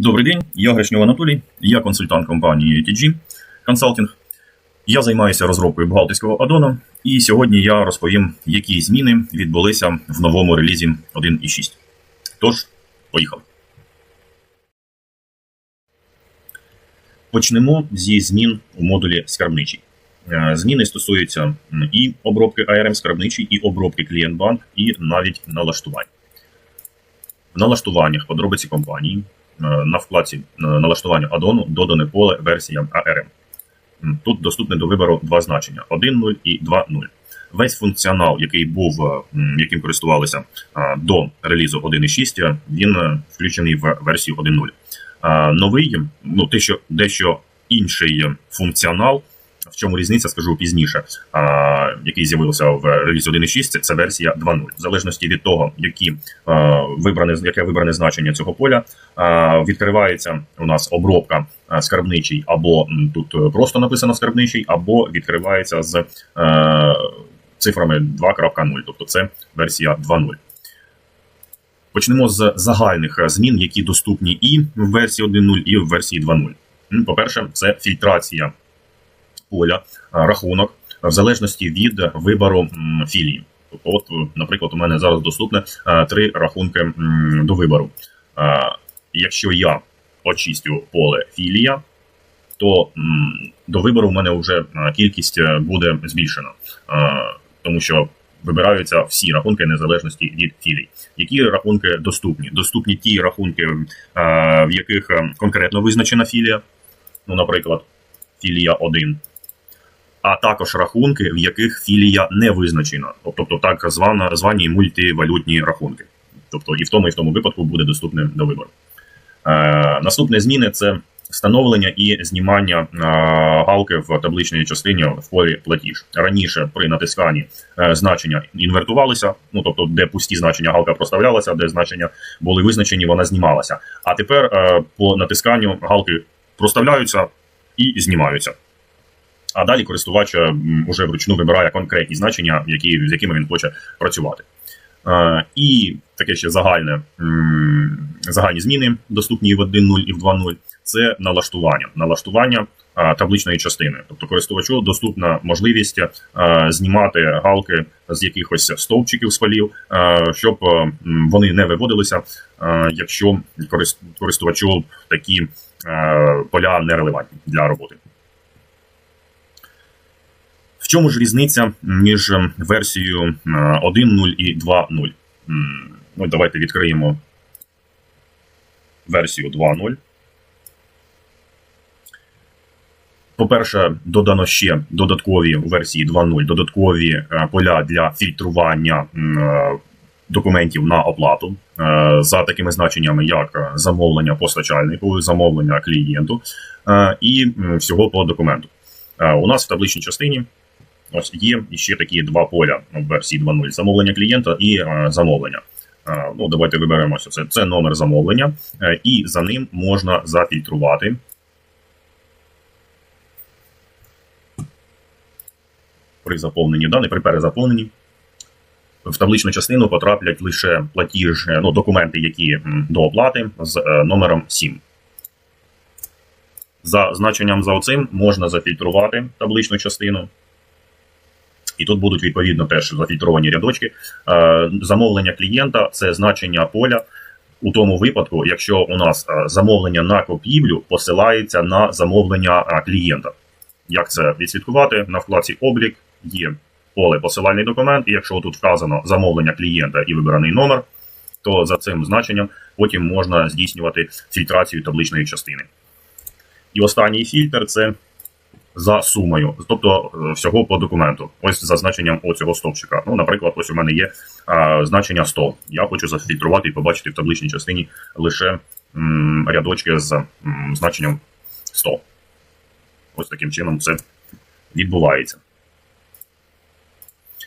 Добрий день, я Гришньов Анатолій, я консультант компанії TG Consulting. Я займаюся розробкою бухгалтерського аддона, і сьогодні я розповім, які зміни відбулися в новому релізі 1.6. Тож, поїхали. Почнемо зі змін у модулі скарбничий. Е, Зміни стосуються і обробки ARM скарбничий, і обробки клієнт-банк, і навіть налаштувань. В налаштуваннях подробиці компанії на вкладці е, налаштування адону додане поле версія ARM. Тут доступне до вибору два значення: 1.0 і 2.0. Весь функціонал, який був, е, яким користувалися е, до релізу 1.6, е, він е, включений в версію 1.0. Е, Новий, ну те, що дещо інший е, функціонал. В чому різниця, скажу пізніше, а, який з'явився в релізі 1.6, це, версія 2.0. В залежності від того, які, а, вибране, яке вибране значення цього поля, а, відкривається у нас обробка скарбничий, або тут просто написано скарбничий, або відкривається з е, цифрами 2.0, тобто це версія 2.0. Почнемо з загальних е, змін, які доступні і в версії 1.0, і в версії 2.0. По-перше, це фільтрація поля е, рахунок в залежності від вибору філії. Тобто, от, наприклад, у мене зараз доступне е, три рахунки до вибору. Е, Якщо я очистю поле філія, то до вибору в мене вже кількість буде збільшена, тому що вибираються всі рахунки незалежності від філій. Які рахунки доступні? Доступні ті рахунки, в яких е, конкретно визначена філія, ну, наприклад, філія 1 а також рахунки, в яких філія не визначена, тобто так звана звані мультивалютні рахунки. Тобто і в тому, і в тому випадку буде доступним до вибору. Е, наступне зміни це встановлення і знімання е, галки в табличній частині в полі платіж. Раніше при натисканні е, значення інвертувалися, ну тобто, де пусті значення галка проставлялася, де значення були визначені, вона знімалася. А тепер е, по натисканню галки проставляються і знімаються. А далі користувач уже вручну вибирає конкретні значення, які, з якими він хоче працювати. Е, і таке ще загальне, загальні зміни, доступні в 1.0 і в 2.0, це налаштування. Налаштування е, табличної частини. Тобто користувачу доступна можливість е, знімати галки з якихось стовпчиків е, щоб вони не виводилися, якщо корис- користувачу такі поля нерелевантні для роботи. Чому ж різниця між ем, версією е, 1.0 і 2.0? Ну, давайте відкриємо версію 2.0. По-перше, додано ще додаткові у версії 2.0 додаткові е, поля для фільтрування е, документів на оплату е, за такими значеннями, як замовлення постачальнику, замовлення клієнту і всього по документу. У нас в табличній частині Ось є ще такі два поля в версії 2.0: замовлення клієнта і е, замовлення. Е, ну, давайте виберемося. Це, це номер замовлення, е, і за ним можна зафільтрувати. При заповненні даних, при перезаповненні. В табличну частину потраплять лише платіж, ну, документи, які до оплати з номером 7. За значенням за оцим можна зафільтрувати табличну частину. І тут будуть відповідно теж зафільтровані рядочки. Е, Замовлення клієнта це значення поля у тому випадку, якщо у нас е, замовлення на купівлю посилається на замовлення е, клієнта. Як це відслідкувати? На вкладці облік є поле посилальний документ, і якщо тут вказано замовлення клієнта і вибраний номер, то за цим значенням потім можна здійснювати фільтрацію табличної частини. І останній фільтр це за сумою, тобто е, всього по документу. Ось за значенням оцього стовпчика. Ну, наприклад, ось у мене є а, значення 100. Я хочу зафільтрувати і побачити в табличній частині лише м, рядочки з м, значенням 100. Ось таким чином це відбувається.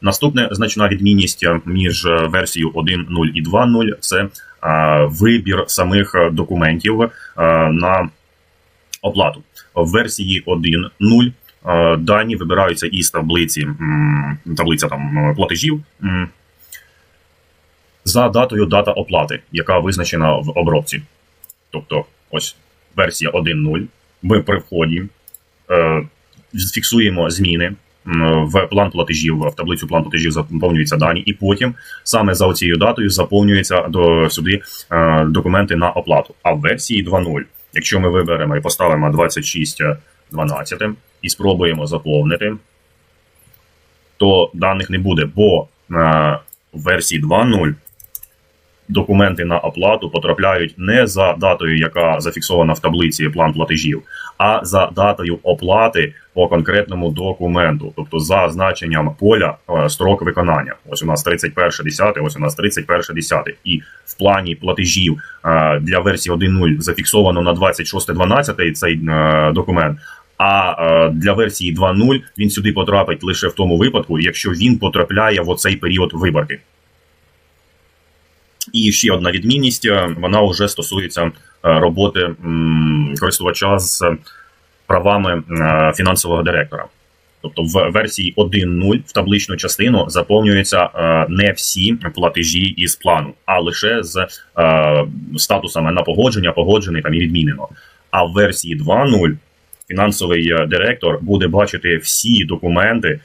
Наступне значна відмінність е, між е, версією 1.0 і 2.0 це а, вибір самих документів е, на оплату. В версії 1.0 е, дані вибираються із таблиці таблиця там е, платежів за датою дата оплати, яка визначена в обробці. Тобто ось версія 1.0. Ми при вході е, фіксуємо зміни в план платежів, в таблицю план платежів заповнюються дані, і потім саме за цією датою заповнюються до сюди е, документи на оплату. А в версії 2.0, якщо ми виберемо і поставимо 26.12 і спробуємо заповнити, то даних не буде, бо е, в версії 2.0 документи на оплату потрапляють не за датою, яка зафіксована в таблиці план платежів, а за датою оплати по конкретному документу, тобто за значенням поля е, строк виконання. Ось у нас 31.10, ось у нас 31.10. І в плані платежів е, для версії 1.0 зафіксовано на 26.12 цей е, документ. А для версії 2.0 він сюди потрапить лише в тому випадку, якщо він потрапляє в оцей період виборки. І ще одна відмінність, е, вона вже стосується е, роботи користувача з правами е, фінансового директора. Тобто в версії 1.0 в табличну частину заповнюються не всі платежі із плану, а лише з статусами на погодження, погоджений там і відмінено. А в версії 2.0 фінансовий директор буде бачити всі документи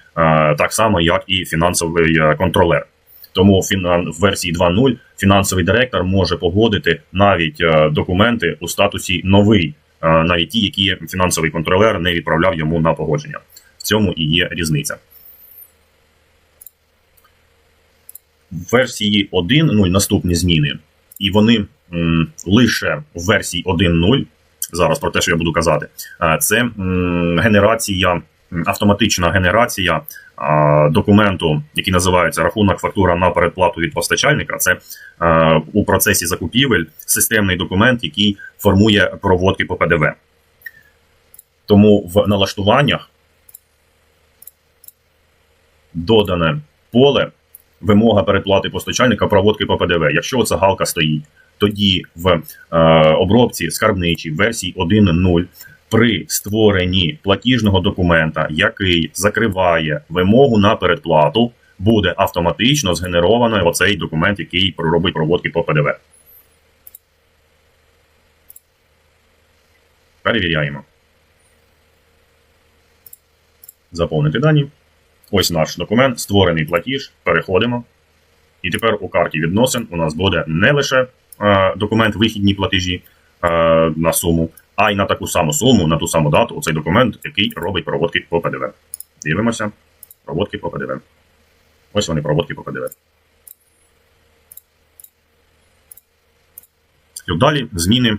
так само, як і фінансовий контролер. Тому в версії 2.0 фінансовий директор може погодити навіть е, документи у статусі новий, е, навіть ті, які фінансовий контролер не відправляв йому на погодження. В цьому і є різниця. В версії 1.0 наступні зміни, і вони лише в версії 1.0, зараз про те, що я буду казати, е, це генерація, автоматична генерація документу, який називається рахунок фактура на передплату від постачальника. Це е, у процесі закупівель системний документ, який формує проводки по ПДВ. Тому в налаштуваннях додане поле вимога передплати постачальника проводки по ПДВ. Якщо оця галка стоїть, тоді в е, обробці скарбничій версії 1.0 при створенні платіжного документа, який закриває вимогу на передплату, буде автоматично згенеровано оцей документ, який робить проводки по ПДВ. Перевіряємо. Заповнити дані. Ось наш документ, створений платіж. Переходимо. І тепер у карті відносин у нас буде не лише е, документ вихідні платежі е, на суму, а й на таку саму суму, на ту саму дату, оцей документ, який робить проводки по ПДВ. Дивимося. Проводки по ПДВ. Ось вони проводки по ПДВ. І далі зміни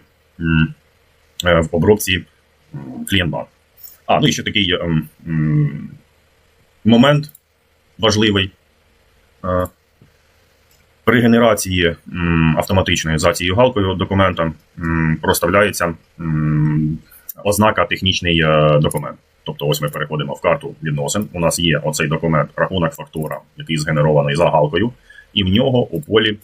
е, в обробці клієнт-банк. А, ну і ще такий ем, момент важливий. При генерації автоматичної за цією галкою документа проставляється ознака технічний е, документ. Тобто, ось ми переходимо в карту відносин. У нас є оцей документ, рахунок фактура, який згенерований за галкою, і в нього у полі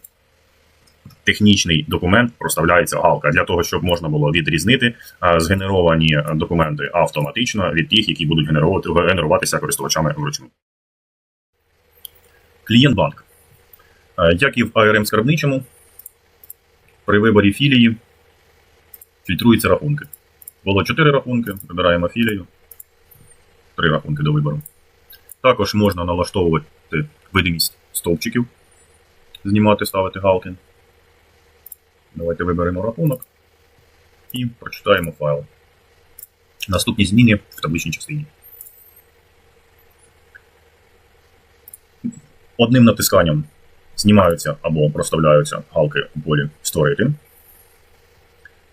технічний документ проставляється галка для того, щоб можна було відрізнити е, згенеровані документи автоматично від тих, які будуть генеруватися користувачами вручну. Клієнт-банк. Е, Як і в ARM скарбничому, при виборі філії фільтруються рахунки. Було 4 рахунки, вибираємо філію. 3 рахунки до вибору. Також можна налаштовувати видимість стовпчиків, знімати, ставити галки. Давайте виберемо рахунок і прочитаємо файл. Наступні зміни в табличній частині. Одним натисканням знімаються або проставляються галки у полі Створити.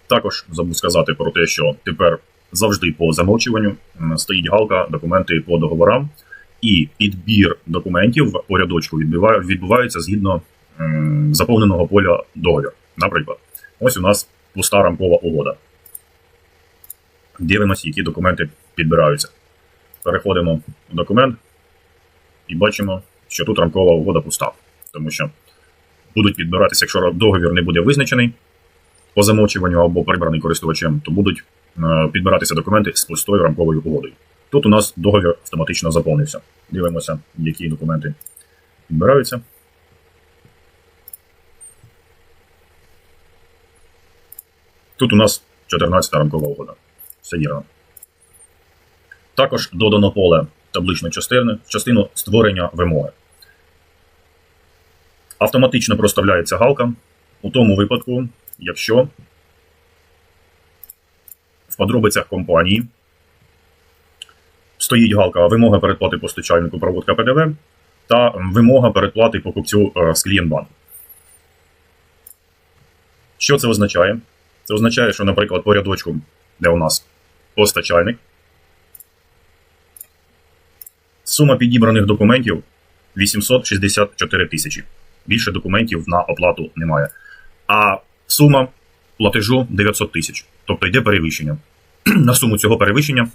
Також забув сказати про те, що тепер завжди по замовчуванню стоїть галка документи по договорам, і підбір документів по рядочку відбувається згідно заповненого поля договір. Наприклад, ось у нас пуста рамкова угода. Дивимося, які документи підбираються. Переходимо в документ і бачимо, що тут рамкова угода пуста, тому що будуть підбиратися, якщо договір не буде визначений по замовчуванню або прибраний користувачем, то будуть е, підбиратися документи з пустою рамковою угодою. Тут у нас договір автоматично заповнився. Дивимося, які документи підбираються. Тут у нас 14 ранкова угода. Все вірно. Також додано поле табличної частини частину створення вимоги. Автоматично проставляється галка у тому випадку, якщо в подробицях компанії стоїть галка вимога передплати постачальнику проводка ПДВ та вимога передплати покупцю е, з клієнтбанку. Що це означає? Це означає, що, наприклад, по рядочку, де у нас постачальник, сума підібраних документів 864 тисячі. Більше документів на оплату немає. А сума платежу 900 тисяч. Тобто йде перевищення. На суму цього перевищення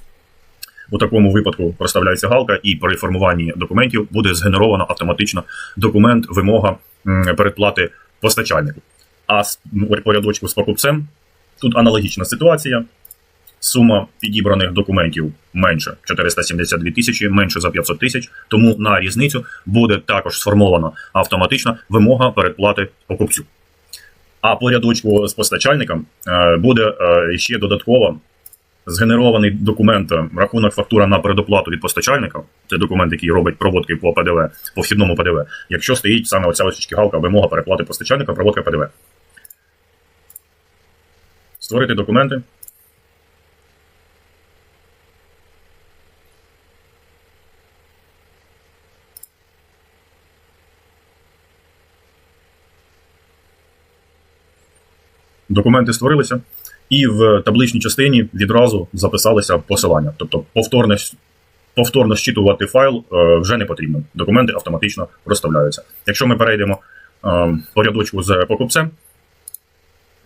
у такому випадку проставляється галка, і при формуванні документів буде згенеровано автоматично документ, вимога передплати постачальнику. А з- рядочку з покупцем тут аналогічна ситуація. Сума підібраних документів менше 472 тисячі, менше за 500 тисяч. Тому на різницю буде також сформована автоматична вимога передплати покупцю. А по рядочку з постачальником е, буде е, ще додатково згенерований документ е, рахунок фактура на передоплату від постачальника. Це документ, який робить проводки по ПДВ, по вхідному ПДВ. Якщо стоїть саме оця ось галка вимога переплати постачальника, проводка ПДВ. Створити документи. Документи створилися, і в табличній частині відразу записалися посилання. Тобто повторне, повторно щитувати файл е, вже не потрібно. Документи автоматично проставляються. Якщо ми перейдемо е, по рядочку з покупцем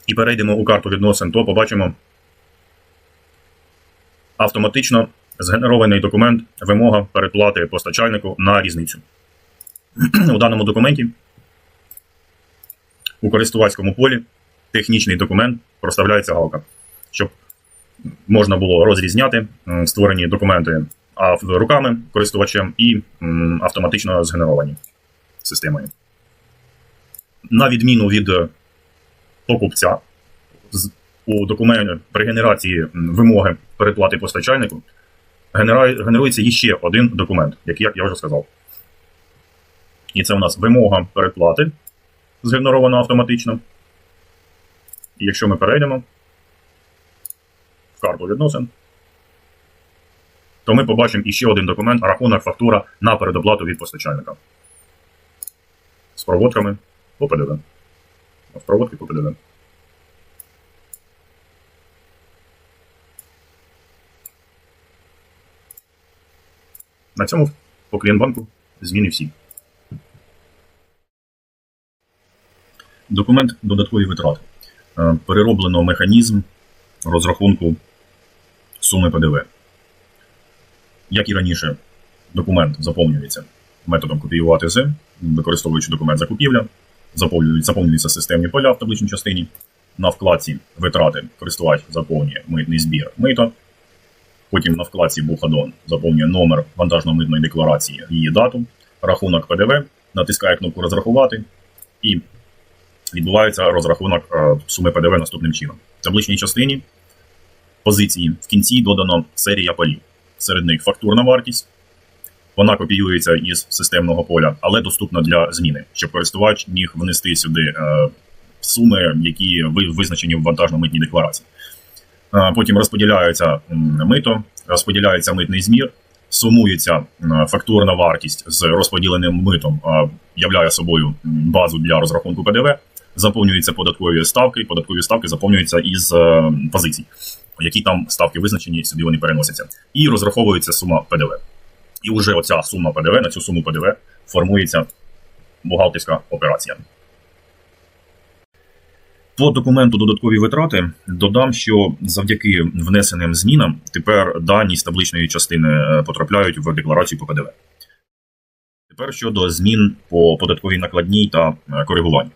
і перейдемо у карту відносин, то побачимо автоматично згенерований документ вимога передплати постачальнику на різницю. У даному документі у користувацькому полі технічний документ проставляється галка, щоб можна було розрізняти створені документи руками користувачем і автоматично згенеровані системою. На відміну від покупця, у документі при генерації вимоги передплати постачальнику генерується іще один документ, який, як я вже сказав. І це у нас вимога передплати, згенерована автоматично. Якщо ми перейдемо в карту відносин, то ми побачимо іще один документ рахунок фактура на передоплату від постачальника. З проводками по ПДВ. З проводки по ПДВ. На цьому по клієнтбанку зміни всі. Документ додаткові витрати. Е, перероблено механізм розрахунку суми ПДВ. Як і раніше, документ заповнюється методом копіювати з, використовуючи документ закупівля, заповнюють- заповнюються системні поля в табличній частині. На вкладці витрати користувач заповнює митний збір мито. Потім на вкладці Бухадон заповнює номер вантажно-митної декларації, її дату, рахунок ПДВ, натискає кнопку розрахувати і відбувається розрахунок е, суми ПДВ наступним чином. В табличній частині позиції в кінці додано серія полів. Серед них фактурна вартість. Вона копіюється із системного поля, але доступна для зміни, щоб користувач міг внести сюди е, суми, які визначені в вантажно-митній декларації. Е, Потім розподіляється мито, розподіляється митний змір, сумується фактурна вартість з розподіленим митом, являє собою базу для розрахунку ПДВ, заповнюються податкові ставки, податкові ставки заповнюються із е, позицій, які там ставки визначені, сюди вони переносяться, і розраховується сума ПДВ. І вже оця сума ПДВ, на цю суму ПДВ формується бухгалтерська операція. По документу додаткові витрати додам, що завдяки внесеним змінам тепер дані з табличної частини е, потрапляють в декларацію по ПДВ. Тепер щодо змін по податковій накладній та е, коригуванню.